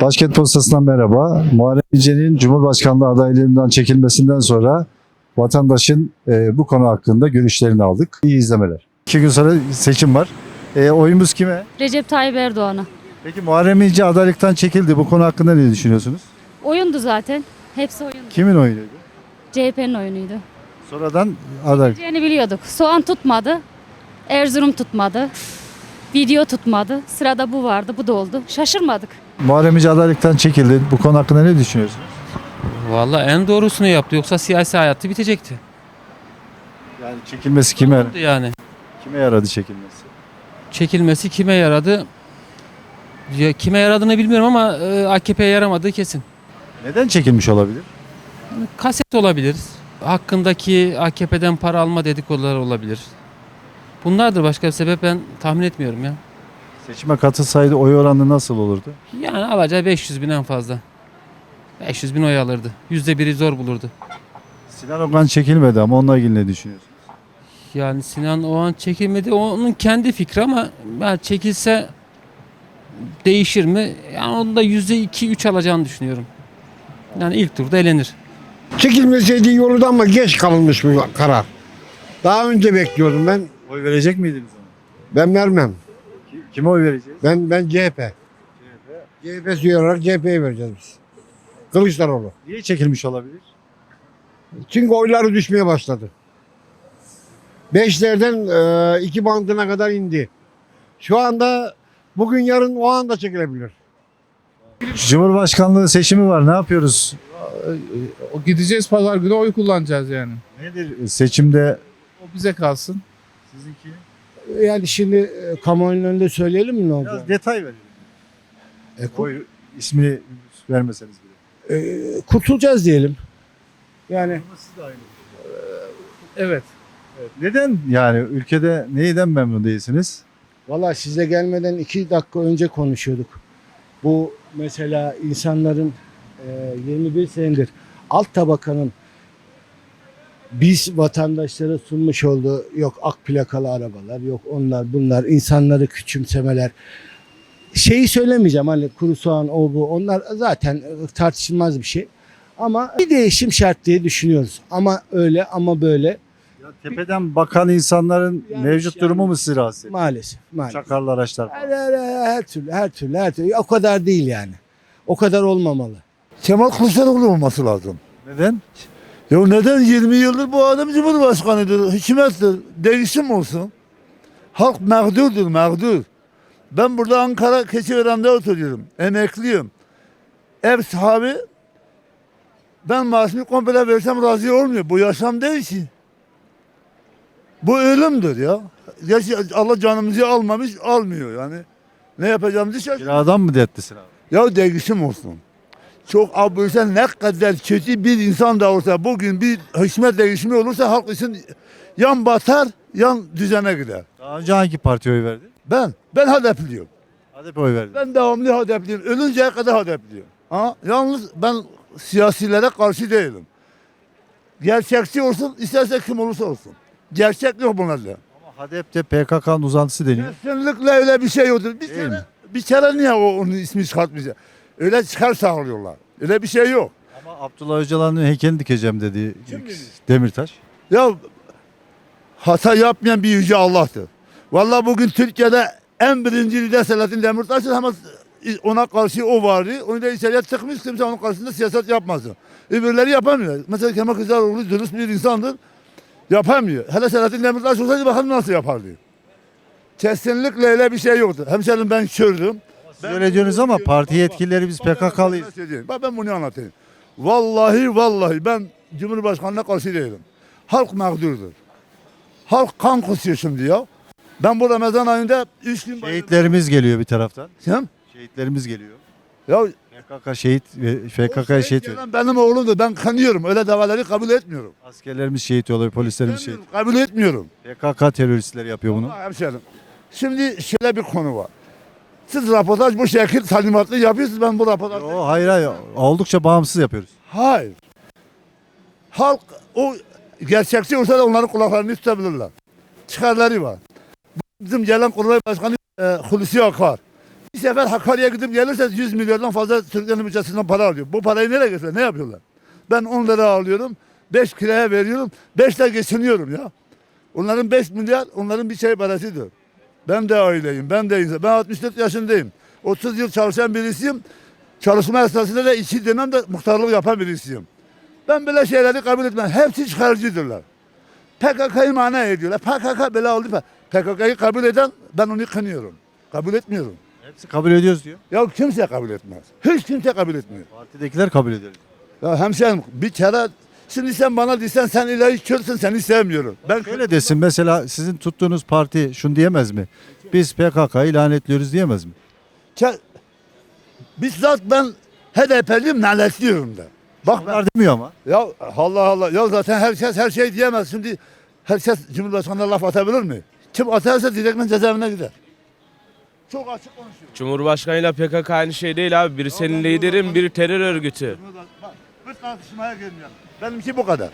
Başkent Postası'ndan merhaba. Muharrem İnce'nin Cumhurbaşkanlığı adaylığından çekilmesinden sonra vatandaşın e, bu konu hakkında görüşlerini aldık. İyi izlemeler. İki gün sonra seçim var. E, oyumuz kime? Recep Tayyip Erdoğan'a. Peki Muharrem İnce adaylıktan çekildi. Bu konu hakkında ne düşünüyorsunuz? Oyundu zaten. Hepsi oyundu. Kimin oyunuydu? CHP'nin oyunuydu. Sonradan aday. Diyeceğini biliyorduk. Soğan tutmadı. Erzurum tutmadı. Video tutmadı. Sırada bu vardı. Bu da oldu. Şaşırmadık. Muharrem İnce adaylıktan çekildi. Bu konu hakkında ne düşünüyorsunuz? Vallahi en doğrusunu yaptı yoksa siyasi hayatı bitecekti. Yani çekilmesi kime, yaradı? Yani kime yaradı çekilmesi? çekilmesi kime yaradı? Ya, kime yaradığını bilmiyorum ama e, AKP'ye yaramadığı kesin. Neden çekilmiş olabilir? Kaset olabilir. Hakkındaki AKP'den para alma dedikodular olabilir. Bunlardır başka bir sebep ben tahmin etmiyorum ya. Seçime katılsaydı oy oranı nasıl olurdu? Yani alacağı 500 bin en fazla. 500 bin oy alırdı. Yüzde biri zor bulurdu. Sinan Ogan çekilmedi ama onunla ilgili ne düşünüyorsunuz? Yani Sinan o an çekilmedi. Onun kendi fikri ama ben çekilse değişir mi? Yani onun da yüzde iki üç alacağını düşünüyorum. Yani ilk turda elenir. Çekilmeseydi olurdu ama geç kalınmış bu karar. Daha önce bekliyordum ben. Oy verecek miydiniz ona? Ben vermem. Ki- Kime oy vereceğiz? Ben ben CHP. CHP üye olarak CHP'ye vereceğiz biz. Kılıçdaroğlu. Niye çekilmiş olabilir? Çünkü oyları düşmeye başladı. Beşlerden e, iki bandına kadar indi. Şu anda bugün yarın o anda çekilebilir. Cumhurbaşkanlığı seçimi var. Ne yapıyoruz? O gideceğiz pazar günü oy kullanacağız yani. Nedir seçimde? O bize kalsın. Sizinki? Yani şimdi e, kamuoyunun önünde söyleyelim mi ne olacak? Biraz detay verin. E, ku- Oy ismini vermeseniz bile. e, kurtulacağız diyelim. Yani Evet. Neden yani ülkede neyden memnun değilsiniz? Valla size gelmeden iki dakika önce konuşuyorduk. Bu mesela insanların e, 21 senedir alt tabakanın biz vatandaşlara sunmuş olduğu yok ak plakalı arabalar yok onlar bunlar insanları küçümsemeler şeyi söylemeyeceğim hani kuru soğan o bu onlar zaten tartışılmaz bir şey ama bir değişim şart diye düşünüyoruz ama öyle ama böyle Ya tepeden bakan insanların Yani mevcut yani- durumu mu ediyor? maalesef maalesef Çakarlı araçlar Her, her, her türlü, her türlü, her türlü. O kadar değil yani. O kadar olmamalı. Kemal Kılıçdaroğlu olması lazım. Neden? Ya neden 20 yıldır bu adam Cumhurbaşkanıdır, hükümettir, değişim olsun. Halk mağdurdur, mağdur. Ben burada Ankara Keçiören'de oturuyorum, emekliyim. Ev sahibi, ben maaşımı komple versem razı olmuyor. Bu yaşam değil ki. Bu ölümdür ya. Gerçi Allah canımızı almamış, almıyor yani. Ne yapacağımızı şaşırıyoruz. Kiradan mı dertlisin abi? Ya değişim olsun. Çok abursan ne kadar kötü bir insan da olsa bugün bir hükümet değişimi olursa halk için yan batar yan düzene gider. Daha önce hangi partiye oy verdi? Ben, ben HDP'liyim. HDP oy verdi. Ben devamlı HDP'liyim. Ölünceye kadar HDP'liyim. Ha? Yalnız ben siyasilere karşı değilim. Gerçekçi olsun, isterse kim olursa olsun. Gerçek yok bunlarda. Ama HDP'de PKK'nın uzantısı deniyor. Kesinlikle öyle bir şey yoktur. Bir Değil kere, mi? bir kere niye o, onun ismi çıkartmayacak? Öyle çıkar sağlıyorlar. Öyle bir şey yok. Ama Abdullah Öcalan'ın heykelini dikeceğim dedi? Demirtaş. Ya hata yapmayan bir yüce Allah'tır. Vallahi bugün Türkiye'de en birinci lider Selahattin Demirtaş'ın ama ona karşı o vardı. Onu da içeriye tıkmış kimse onun karşısında siyaset yapmasın. Öbürleri yapamıyor. Mesela Kemal Kılıçdaroğlu dürüst bir insandır. Yapamıyor. Hele Selahattin Demirtaş olsaydı bakalım nasıl yapardı. Kesinlikle öyle bir şey yoktu. Hemşerim ben kördüm. Siz öyle diyorsunuz ama parti yetkilileri biz PKK'lıyız. Bak ben bunu anlatayım. Vallahi vallahi ben Cumhurbaşkanı'na karşı değilim. Halk mağdurdur. Halk kan kusuyor şimdi ya. Ben bu Ramazan ayında üç gün... Şehitlerimiz geliyor bir taraftan. Sen? Şehitlerimiz geliyor. Ya PKK şehit ve FKK'ya şehit veriyor. gelen benim oğlumdur. Ben kanıyorum. Öyle davaları kabul etmiyorum. Askerlerimiz şehit oluyor, polislerimiz şehit. Kabul etmiyorum. PKK teröristleri yapıyor bunu. Hemşerim. Şimdi şöyle bir konu var. Siz röportaj bu şekil talimatlı yapıyorsunuz. Ben bu röportajı... Yo, hayır hayır. Oldukça bağımsız yapıyoruz. Hayır. Halk o gerçekçi olsa da onların kulaklarını tutabilirler. Çıkarları var. Bizim gelen kurulay başkanı e, Hulusi Akar. Bir sefer Hakkari'ye gidip gelirse 100 milyondan fazla Türklerin bütçesinden para alıyor. Bu parayı nereye getiriyor? Ne yapıyorlar? Ben 10 lira alıyorum. 5 kiraya veriyorum. 5 lira geçiniyorum ya. Onların 5 milyar onların bir şey parasıdır. Ben de aileyim. Ben de insan. Ben 64 yaşındayım. 30 yıl çalışan birisiyim. Çalışma esnasında da iki dönem de muhtarlık yapan birisiyim. Ben böyle şeyleri kabul etmem. Hepsi çıkarıcıdırlar. PKK'yı mana ediyorlar. PKK böyle oldu. PKK'yı kabul eden ben onu kınıyorum. Kabul etmiyorum. Hepsi kabul ediyoruz diyor. Ya kimse kabul etmez. Hiç kimse kabul etmiyor. Partidekiler kabul ediyor. Ya hemşerim bir kere şimdi sen bana desen sen ilahi körsün seni sevmiyorum. Ben Şöyle desin mesela sizin tuttuğunuz parti şunu diyemez mi? Biz PKK'yı lanetliyoruz diyemez mi? Ke- bizzat ben HDP'liyim lanetliyorum da. Bak ben, Onlar demiyor ama. ya Allah Allah ya zaten herkes her şey diyemez. Şimdi herkes Cumhurbaşkanı'na laf atabilir mi? Kim atarsa direktmen cezaevine gider. Çok açık konuşuyor. Cumhurbaşkanıyla PKK aynı şey değil abi. Biri senin liderin, biri terör örgütü. Bak, tartışmaya girmiyorum. Benimki bu kadar.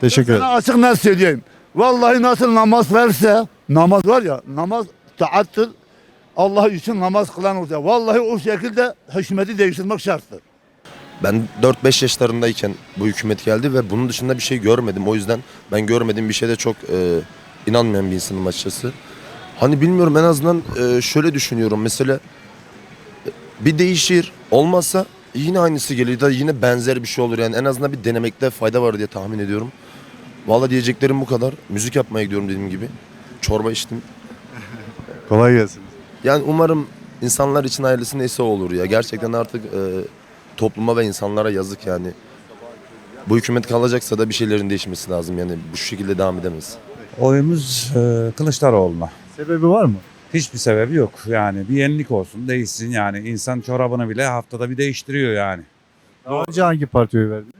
Teşekkür ederim. Sana açık net söyleyeyim. Vallahi nasıl namaz verse, namaz var ya, namaz taattır. Allah için namaz kılan olsa. Vallahi o şekilde hükümeti değiştirmek şarttır. Ben 4-5 yaşlarındayken bu hükümet geldi ve bunun dışında bir şey görmedim. O yüzden ben görmediğim bir şeyde çok e, inanmayan bir insanım açıkçası. Hani bilmiyorum en azından e, şöyle düşünüyorum. Mesela e, bir değişir olmazsa yine aynısı gelir da yine benzer bir şey olur. Yani en azından bir denemekte fayda var diye tahmin ediyorum. Vallahi diyeceklerim bu kadar. Müzik yapmaya gidiyorum dediğim gibi. Çorba içtim. Kolay gelsin. Yani umarım insanlar için hayırlısı neyse olur ya. Gerçekten artık e, topluma ve insanlara yazık yani. Bu hükümet kalacaksa da bir şeylerin değişmesi lazım yani. Bu şekilde devam edemez. Oyumuz e, Kılıçdaroğlu'na. Sebebi var mı? Hiçbir sebebi yok. Yani bir yenilik olsun, değişsin yani. insan çorabını bile haftada bir değiştiriyor yani. Daha önce hangi partiye verdiniz?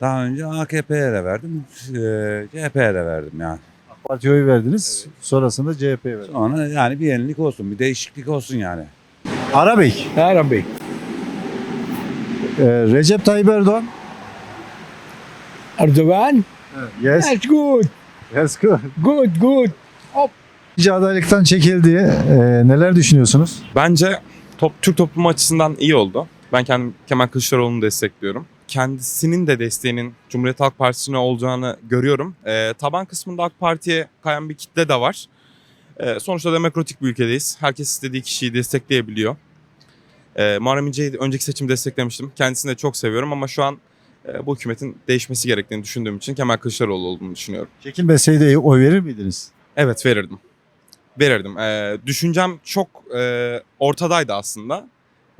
Daha önce AKP'ye de verdim, e, CHP'ye de verdim yani. Partiye oy verdiniz. Sonrasında CHP'ye verdiniz. Sonra yani bir yenilik olsun, bir değişiklik olsun yani. Arabey. Arabi. Ee, Recep Tayyip Erdoğan. Erdoğan. Yes. That's good. Yes good. Good, good. İkinci adaylıktan çekildi. Ee, neler düşünüyorsunuz? Bence top, Türk toplumu açısından iyi oldu. Ben kendim Kemal Kılıçdaroğlu'nu destekliyorum. Kendisinin de desteğinin Cumhuriyet Halk Partisi'ne olacağını görüyorum. Ee, taban kısmında AK Parti'ye kayan bir kitle de var. Ee, sonuçta demokratik bir ülkedeyiz. Herkes istediği kişiyi destekleyebiliyor. Ee, Muharrem İnce'yi önceki seçim desteklemiştim. Kendisini de çok seviyorum ama şu an e, bu hükümetin değişmesi gerektiğini düşündüğüm için Kemal Kılıçdaroğlu olduğunu düşünüyorum. Çekilmeseydi oy verir miydiniz? Evet verirdim. Verirdim. Ee, düşüncem çok e, ortadaydı aslında.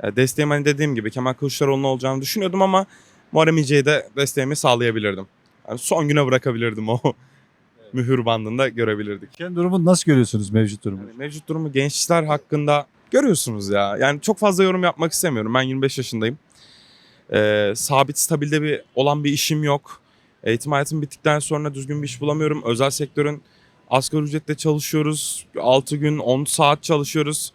E, desteğim hani dediğim gibi Kemal Kılıçdaroğlu'nun olacağını düşünüyordum ama Muharrem İnce'ye de desteğimi sağlayabilirdim. Yani son güne bırakabilirdim o mühür bandında görebilirdik. Kendi durumunu nasıl görüyorsunuz mevcut durumu? Yani mevcut durumu gençler hakkında görüyorsunuz ya. Yani çok fazla yorum yapmak istemiyorum. Ben 25 yaşındayım. Ee, sabit, stabilde bir olan bir işim yok. Eğitim hayatım bittikten sonra düzgün bir iş bulamıyorum. Özel sektörün asgari ücretle çalışıyoruz. 6 gün 10 saat çalışıyoruz.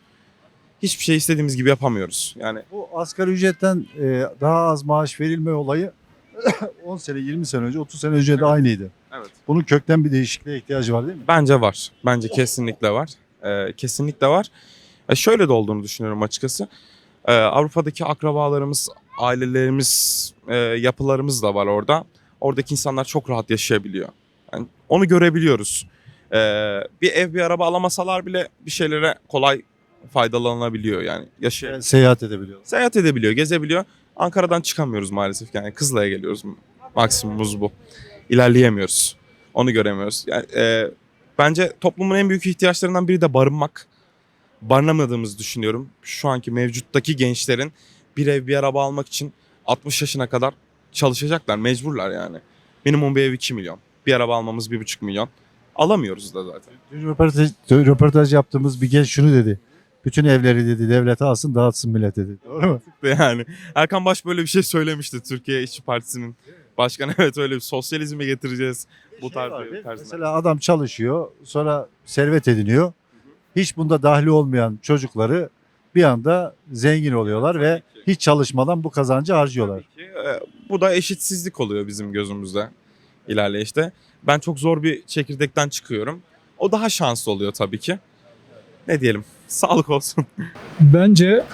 Hiçbir şey istediğimiz gibi yapamıyoruz. Yani Bu asgari ücretten e, daha az maaş verilme olayı 10 sene, 20 sene önce, 30 sene önce de aynıydı. Evet. Bunun kökten bir değişikliğe ihtiyacı var değil mi? Bence var. Bence kesinlikle var. Ee, kesinlikle var. E, şöyle de olduğunu düşünüyorum açıkçası. Ee, Avrupa'daki akrabalarımız, ailelerimiz, e, yapılarımız da var orada. Oradaki insanlar çok rahat yaşayabiliyor. Yani onu görebiliyoruz. Ee, bir ev, bir araba alamasalar bile bir şeylere kolay faydalanabiliyor yani. Yaşay Yani seyahat edebiliyorlar. seyahat edebiliyor, gezebiliyor. Ankara'dan çıkamıyoruz maalesef. Yani Kızılay'a geliyoruz. Maksimumumuz bu. İlerleyemiyoruz. Onu göremiyoruz. Yani, e, bence toplumun en büyük ihtiyaçlarından biri de barınmak. Barınamadığımızı düşünüyorum. Şu anki mevcuttaki gençlerin bir ev bir araba almak için 60 yaşına kadar çalışacaklar. Mecburlar yani. Minimum bir ev 2 milyon. Bir araba almamız 1,5 milyon. Alamıyoruz da zaten. Dün röportaj, röportaj yaptığımız bir genç şunu dedi. Bütün evleri dedi devlet alsın dağıtsın millet dedi. Doğru mu? yani. Erkan Baş böyle bir şey söylemişti Türkiye İşçi Partisi'nin başkanı. Evet öyle bir sosyalizme getireceğiz bu tarz bir değil mi? tarzına. Mesela adam çalışıyor sonra servet ediniyor. Hiç bunda dahli olmayan çocukları bir anda zengin oluyorlar ve hiç çalışmadan bu kazancı harcıyorlar. Tabii ki, e, bu da eşitsizlik oluyor bizim gözümüzde ilerleyişte. Ben çok zor bir çekirdekten çıkıyorum. O daha şanslı oluyor tabii ki. ne diyelim sağlık olsun. Bence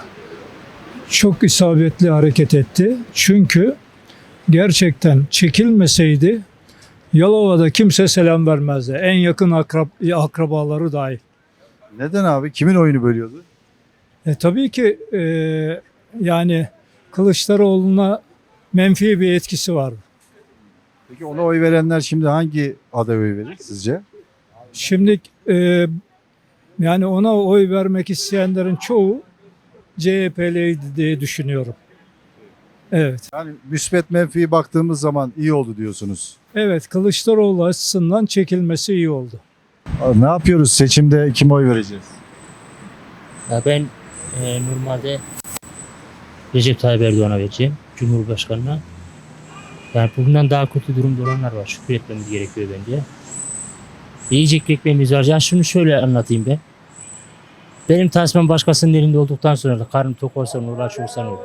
çok isabetli hareket etti. Çünkü gerçekten çekilmeseydi Yalova'da kimse selam vermezdi. En yakın akrab akrabaları dahil. Neden abi? Kimin oyunu bölüyordu? E, tabii ki e, yani Kılıçdaroğlu'na menfi bir etkisi var. Peki ona oy verenler şimdi hangi adaya oy verir sizce? Şimdi e, yani ona oy vermek isteyenlerin çoğu CHP'liydi diye düşünüyorum. Evet. Yani müsbet menfi baktığımız zaman iyi oldu diyorsunuz. Evet Kılıçdaroğlu açısından çekilmesi iyi oldu. Ne yapıyoruz? Seçimde kime oy vereceğiz? Ya ben e, normalde Recep Tayyip Erdoğan'a vereceğim. Cumhurbaşkanına. Yani bundan daha kötü durumda olanlar var. Şükretmemiz gerekiyor bence. Yiyecek ekmeğimiz var. Yani şunu şöyle anlatayım ben. Benim tasmam başkasının elinde olduktan sonra da karnım tok olsa ne olur, olsa ne olur.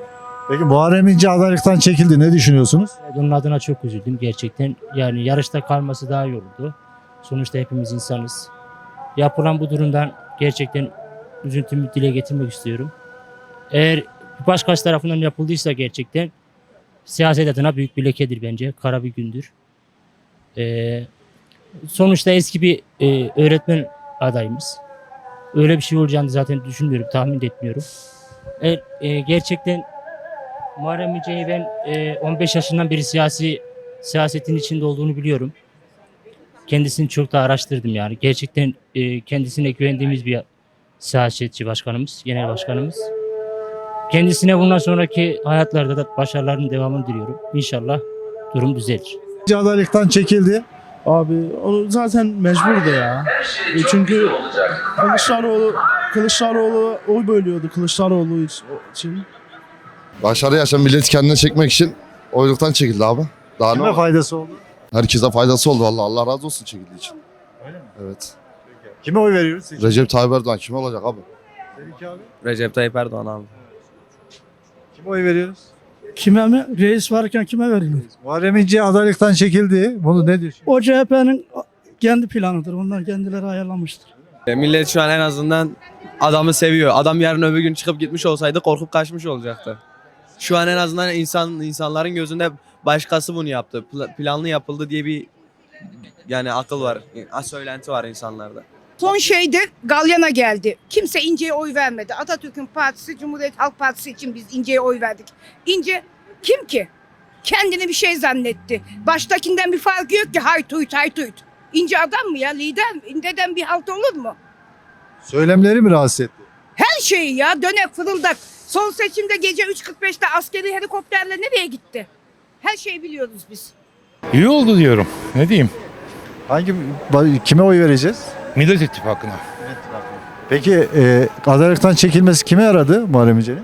Peki Muharrem İnce adaylıktan çekildi. Ne düşünüyorsunuz? Onun adına çok üzüldüm gerçekten. Yani yarışta kalması daha iyi olurdu. Sonuçta hepimiz insanız. Yapılan bu durumdan gerçekten üzüntümü dile getirmek istiyorum. Eğer başkası tarafından yapıldıysa gerçekten siyaset adına büyük bir lekedir bence. Kara bir gündür. Ee, sonuçta eski bir e, öğretmen adayımız. Öyle bir şey olacağını zaten düşünmüyorum, tahmin de etmiyorum. Eğer e, gerçekten Muharrem İnce'yi ben e, 15 yaşından beri siyasi siyasetin içinde olduğunu biliyorum. Kendisini çok da araştırdım yani. Gerçekten e, kendisine güvendiğimiz bir siyasetçi başkanımız, genel başkanımız. Kendisine bundan sonraki hayatlarda da başarılarının devamını diliyorum. İnşallah durum düzelir. Adaylıktan çekildi. Abi o zaten mecburdu ya. E Çünkü Kılıçdaroğlu Kılıçdaroğlu oy bölüyordu Kılıçdaroğlu için. Başarı yaşayan milleti kendine çekmek için oyluktan çekildi abi. Daha Kime faydası oldu? Herkese faydası oldu valla. Allah razı olsun çekildiği için. Öyle mi? Evet. Kime oy veriyoruz? Recep Tayyip Erdoğan kim olacak abi? Seninki abi. Recep Tayyip Erdoğan abi. Kime oy veriyoruz? Kime mi? Reis varken kime verilir? Muharrem İnce adaylıktan çekildi. Bunu ne diyorsun? O CHP'nin kendi planıdır. Onlar kendileri ayarlamıştır. E, millet şu an en azından adamı seviyor. Adam yarın öbür gün çıkıp gitmiş olsaydı korkup kaçmış olacaktı. Şu an en azından insan insanların gözünde başkası bunu yaptı. Pla- planlı yapıldı diye bir yani akıl var, a- söylenti var insanlarda. Son şeyde Galyan'a geldi. Kimse İnce'ye oy vermedi. Atatürk'ün partisi, Cumhuriyet Halk Partisi için biz İnce'ye oy verdik. İnce kim ki? Kendini bir şey zannetti. Baştakinden bir farkı yok ki haytuyt haytuyt. İnce adam mı ya lider? İnceden bir halt olur mu? Söylemleri mi rahatsız etti? Her şeyi ya dönek fırıldak. Son seçimde gece 3.45'te askeri helikopterle nereye gitti? Her şeyi biliyoruz biz. İyi oldu diyorum. Ne diyeyim? Hangi kime oy vereceğiz? Millet İttifakı'na. Peki e, adaylıktan çekilmesi kime yaradı Muharrem İnce'nin?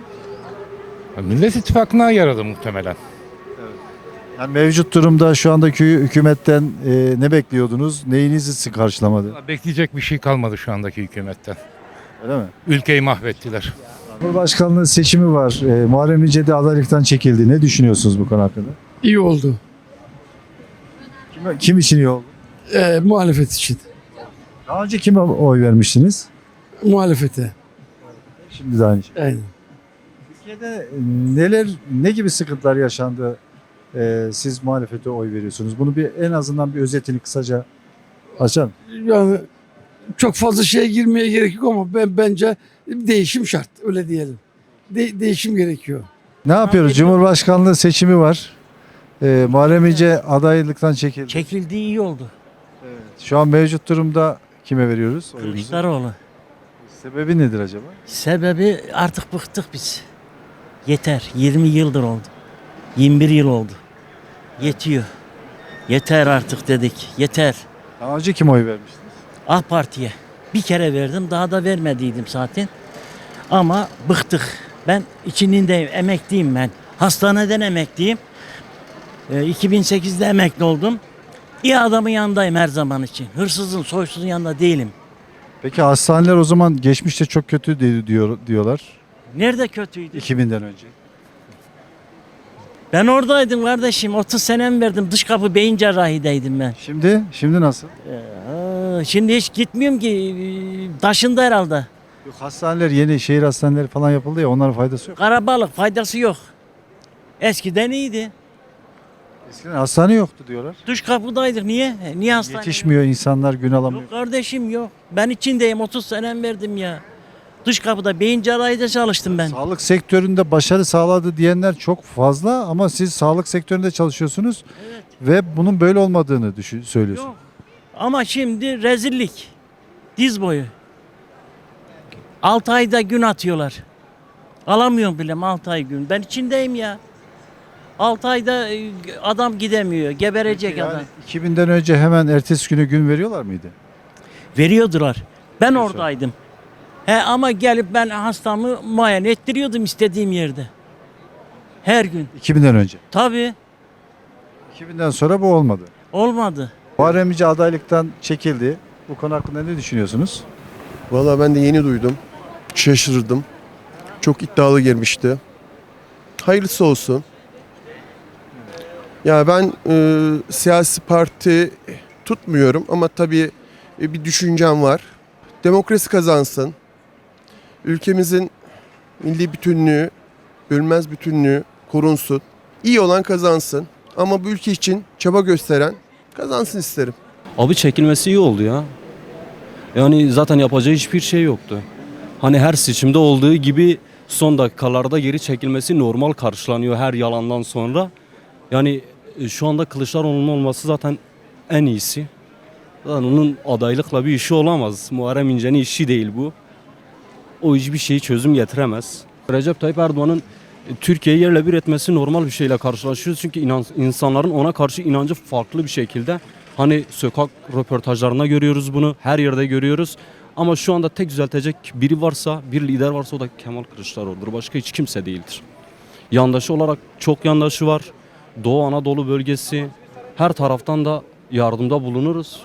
Millet İttifakı'na yaradı muhtemelen. Yani mevcut durumda şu andaki hükümetten e, ne bekliyordunuz? Neyinizi sizi karşılamadı? Bekleyecek bir şey kalmadı şu andaki hükümetten. Öyle mi? Ülkeyi mahvettiler. Cumhurbaşkanlığı seçimi var. E, Muharrem İnce de adaylıktan çekildi. Ne düşünüyorsunuz bu konu hakkında? İyi oldu. Kim, kim için iyi oldu? E, muhalefet için. Daha önce kime oy vermiştiniz? Muhalefete. Şimdi de aynı şey. Aynen. Türkiye'de e, neler, ne gibi sıkıntılar yaşandı? E, siz muhalefete oy veriyorsunuz. Bunu bir en azından bir özetini kısaca açar mısınız? Yani çok fazla şeye girmeye gerek yok ama ben bence değişim şart öyle diyelim. De- değişim gerekiyor. Ne yapıyoruz? Cumhurbaşkanlığı seçimi var. E, Muharrem İnce adaylıktan çekildi. Çekildiği iyi oldu. Şu an mevcut durumda kime veriyoruz? oyumuzu? Kılıçdaroğlu. Sebebi nedir acaba? Sebebi artık bıktık biz. Yeter. 20 yıldır oldu. 21 yıl oldu. Yetiyor. Yeter artık dedik. Yeter. Daha önce kime oy vermiştiniz? AK Parti'ye. Bir kere verdim. Daha da vermediydim zaten. Ama bıktık. Ben içindeyim. Emekliyim ben. Hastaneden emekliyim. Ee, 2008'de emekli oldum. İyi adamın yanındayım her zaman için. Hırsızın, soysuzun yanında değilim. Peki hastaneler o zaman geçmişte çok kötü di- diyor, diyorlar. Nerede kötüydü? 2000'den önce. Ben oradaydım kardeşim. 30 senem verdim. Dış kapı beyin cerrahideydim ben. Şimdi, şimdi nasıl? Ee, şimdi hiç gitmiyorum ki. Ee, Taşındı herhalde. Yok, hastaneler yeni şehir hastaneleri falan yapıldı ya onların faydası yok. Karabalık faydası yok. Eskiden iyiydi. Eskiden hastane yoktu diyorlar. Dış kapıdaydık. Niye? Niye hastane? Yetişmiyor insanlar gün alamıyor. Yok kardeşim yok. Ben içindeyim 30 senem verdim ya. Dış kapıda beyin cerrahide çalıştım ben. Sağlık sektöründe başarı sağladı diyenler çok fazla ama siz sağlık sektöründe çalışıyorsunuz ve bunun böyle olmadığını düşün, söylüyorsunuz. Yok. Ama şimdi rezillik. Diz boyu. 6 ayda gün atıyorlar. Alamıyorum bile 6 ay gün. Ben içindeyim ya. 6 ayda e, adam gidemiyor. Geberecek Yani adam. 2000'den önce hemen ertesi günü gün veriyorlar mıydı? Veriyordular. Ben Güzel. oradaydım. He ama gelip ben hastamı muayene ettiriyordum istediğim yerde. Her gün. 2000'den önce. Tabii 2000'den sonra bu olmadı. olmadı. Muharrem İnce adaylıktan çekildi. Bu konu hakkında ne düşünüyorsunuz? Valla ben de yeni duydum. Şaşırdım. Çok iddialı girmişti. Hayırlısı olsun. Ya ben e, siyasi parti tutmuyorum ama tabii e, bir düşüncem var. Demokrasi kazansın. Ülkemizin milli bütünlüğü, bölünmez bütünlüğü korunsun. İyi olan kazansın. Ama bu ülke için çaba gösteren kazansın isterim. Abi çekilmesi iyi oldu ya. Yani zaten yapacağı hiçbir şey yoktu. Hani her seçimde olduğu gibi son dakikalarda geri çekilmesi normal karşılanıyor her yalandan sonra. Yani e, şu anda Kılıçdaroğlu'nun olması zaten en iyisi. Zaten onun adaylıkla bir işi olamaz. Muharrem İnce'nin işi değil bu. O hiçbir şeyi çözüm getiremez. Recep Tayyip Erdoğan'ın e, Türkiye'yi yerle bir etmesi normal bir şeyle karşılaşıyoruz. Çünkü inan, insanların ona karşı inancı farklı bir şekilde. Hani sokak röportajlarında görüyoruz bunu, her yerde görüyoruz. Ama şu anda tek düzeltecek biri varsa, bir lider varsa o da Kemal Kılıçdaroğlu'dur. Başka hiç kimse değildir. Yandaşı olarak çok yandaşı var. Doğu Anadolu bölgesi her taraftan da yardımda bulunuruz.